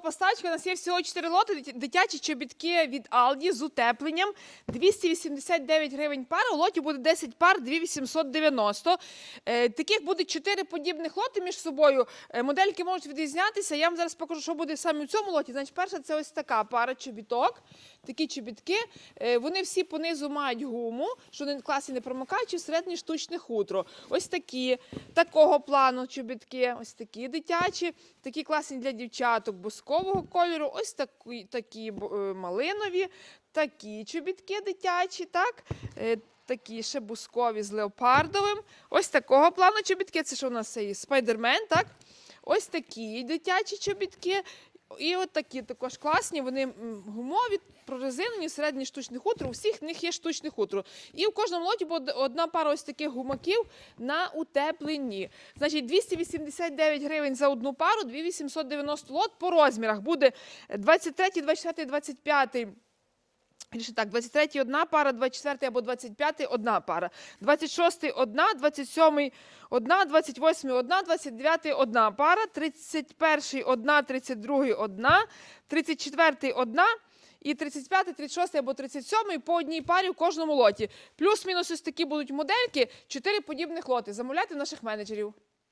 Поставочка у нас є всього 4 лоти. Дитячі чобітки від Aldi з утепленням. 289 гривень пара. У лоті буде 10 пар, 2890. Е, таких буде 4 подібних лоти між собою. Е, модельки можуть відрізнятися. Я вам зараз покажу, що буде саме в цьому лоті. Значить, перша це ось така пара чобіток. Такі чобітки. Е, вони всі понизу мають гуму, що вони класні не промокаючі, всередині штучне хутро. Ось такі, такого плану чобітки, ось такі дитячі, такі класні для дівчаток бускового кольору, ось такі, такі е, малинові, такі чобітки дитячі, так? Е, Такі ще бускові з леопардовим. Ось такого плану чобітки. Це що у нас є? Спайдермен, так? Ось такі дитячі чобітки. І от такі також класні, вони гумові, прорезинені, середні штучне хутро. У всіх них є штучне хутро. І в кожному лоті буде одна пара ось таких гумаків на утепленні. Значить, 289 гривень за одну пару, 2890 лот по розмірах. Буде 23, 24, 25. Так, 23 одна пара, 24 або 25 одна пара, 26 одна, 27 одна, 28 одна, 29 одна пара, 31 одна, 32 одна, 34 одна і 35, 36 або 37 по одній парі в кожному лоті. Плюс-мінус ось такі будуть модельки, 4 подібних лоти. Замовляйте наших менеджерів.